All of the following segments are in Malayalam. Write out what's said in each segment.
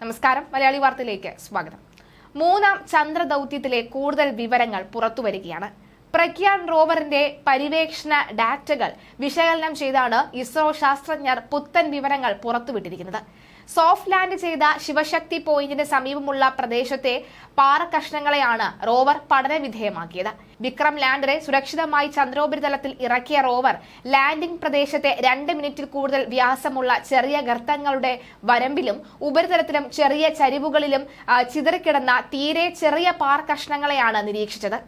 നമസ്കാരം. മലയാളി വാർത്തയിലേക്ക് സ്വാഗതം. മൂന്നാം ചന്ദ്രദൌത്യത്തിലെ കൂടുതൽ വിവരങ്ങൾ പുറത്തുവരികയാണ് പ്രഗ്യാൻ റോവറിന്റെ പരിവേക്ഷണ ഡാറ്റകൾ വിശകലനം ചെയ്താണ് ഇസ്രോ ശാസ്ത്രജ്ഞർ പുത്തൻ വിവരങ്ങൾ പുറത്തുവിട്ടിരിക്കുന്നത്. സോഫ്റ്റ് ലാൻഡ് ചെയ്ത ശിവശക്തി പോയിന്റിന് സമീപമുള്ള പ്രദേശത്തെ പാറക്കഷ്ണങ്ങളെയാണ് റോവർ പഠനവിധേയമാക്കിയത്. വിക്രം ലാൻഡറെ സുരക്ഷിതമായി ചന്ദ്രോപരിതലത്തിൽ ഇറക്കിയ റോവർ ലാൻഡിംഗ് പ്രദേശത്തെ രണ്ട് മിനിറ്റിൽ കൂടുതൽ വ്യാസമുള്ള ചെറിയ ഗർത്തങ്ങളുടെ വരമ്പിലും ഉപരിതലത്തിലും ചെറിയ ചരിവുകളിലും ചിതറിക്കിടന്ന തീരെ ചെറിയ പാറക്കഷ്ണങ്ങളെയാണ് നിരീക്ഷിച്ചത്.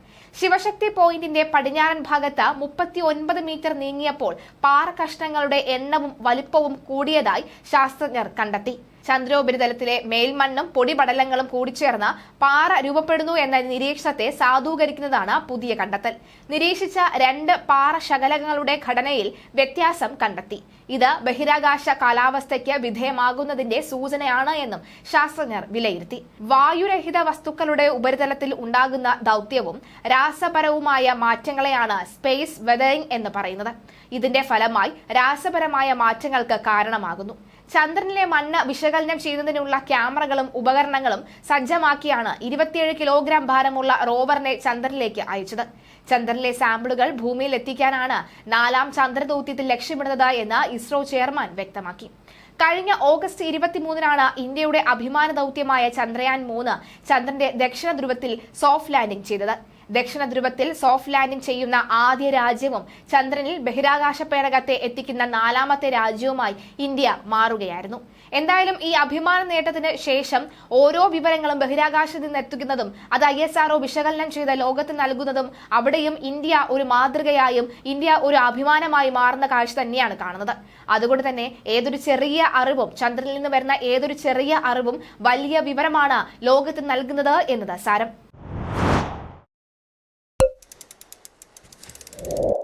ശിവശക്തി പോയിന്റിന്റെ പടിഞ്ഞാറൻ ഭാഗത്ത് മുപ്പത്തി ഒൻപത് മീറ്റർ നീങ്ങിയപ്പോൾ പാറ കഷ്ണങ്ങളുടെ എണ്ണവും വലുപ്പവും കൂടിയതായി ശാസ്ത്രജ്ഞർ കണ്ടെത്തി. ചന്ദ്രോപരിതലത്തിലെ മേൽമണ്ണും പൊടിപടലങ്ങളും കൂടിച്ചേർന്ന പാറ രൂപപ്പെടുന്നു എന്ന നിരീക്ഷണത്തെ സാധൂകരിക്കുന്നതാണ് പുതിയ കണ്ടെത്തൽ. നിരീക്ഷിച്ച രണ്ട് പാറ ശകലങ്ങളുടെ ഘടനയിൽ വ്യത്യാസം കണ്ടെത്തി. ഇത് ബഹിരാകാശ കാലാവസ്ഥയ്ക്ക് വിധേയമാകുന്നതിന്റെ സൂചനയാണ് എന്നും ശാസ്ത്രജ്ഞർ വിലയിരുത്തി. വായുരഹിത വസ്തുക്കളുടെ ഉപരിതലത്തിൽ ഉണ്ടാകുന്ന ദൗത്യവും രാസപരവുമായ മാറ്റങ്ങളെയാണ് സ്പേസ് വെതറിംഗ് എന്ന് പറയുന്നത്. ഇതിന്റെ ഫലമായി രാസപരമായ മാറ്റങ്ങൾക്ക് കാരണമാകുന്നു. ചന്ദ്രനിലെ മണ്ണ് വിശകലനം ചെയ്യുന്നതിനുള്ള ക്യാമറകളും ഉപകരണങ്ങളും സജ്ജമാക്കിയാണ് ഇരുപത്തിയേഴ് കിലോഗ്രാം ഭാരമുള്ള റോവറിനെ ചന്ദ്രനിലേക്ക് അയച്ചത്. ചന്ദ്രനിലെ സാമ്പിളുകൾ ഭൂമിയിൽ എത്തിക്കാനാണ് നാലാം ചന്ദ്രദൌത്യത്തിൽ ലക്ഷ്യമിടുന്നത് എന്ന് ഇസ്രോ ചെയർമാൻ വ്യക്തമാക്കി. കഴിഞ്ഞ ഓഗസ്റ്റ് ഇരുപത്തിമൂന്നിനാണ് ഇന്ത്യയുടെ അഭിമാന ദൌത്യമായ ചന്ദ്രയാൻ മൂന്ന് ചന്ദ്രന്റെ ദക്ഷിണ ധ്രുവത്തിൽ സോഫ്റ്റ് ലാൻഡിംഗ് ചെയ്തത്. ദക്ഷിണ ധ്രുവത്തിൽ സോഫ്റ്റ് ലാൻഡിംഗ് ചെയ്യുന്ന ആദ്യ രാജ്യവും ചന്ദ്രനിൽ ബഹിരാകാശ പേടകത്തെ എത്തിക്കുന്ന നാലാമത്തെ രാജ്യവുമായി ഇന്ത്യ മാറുകയായിരുന്നു. എന്തായാലും ഈ അഭിമാന നേട്ടത്തിന് ശേഷം ഓരോ വിവരങ്ങളും ബഹിരാകാശത്ത് നിന്ന് എത്തിക്കുന്നതും അത് ഐ എസ് ആർഒ വിശകലനം ചെയ്ത് ലോകത്ത് നൽകുന്നതും അവിടെയും ഇന്ത്യ ഒരു മാതൃകയായും ഇന്ത്യ ഒരു അഭിമാനമായി മാറുന്ന കാഴ്ച തന്നെയാണ് കാണുന്നത്. അതുകൊണ്ട് തന്നെ ഏതൊരു ചെറിയ അറിവും ചന്ദ്രനിൽ നിന്ന് വരുന്ന ഏതൊരു ചെറിയ അറിവും വലിയ വിവരമാണ് ലോകത്ത് നൽകുന്നത് എന്നത് സാരം. you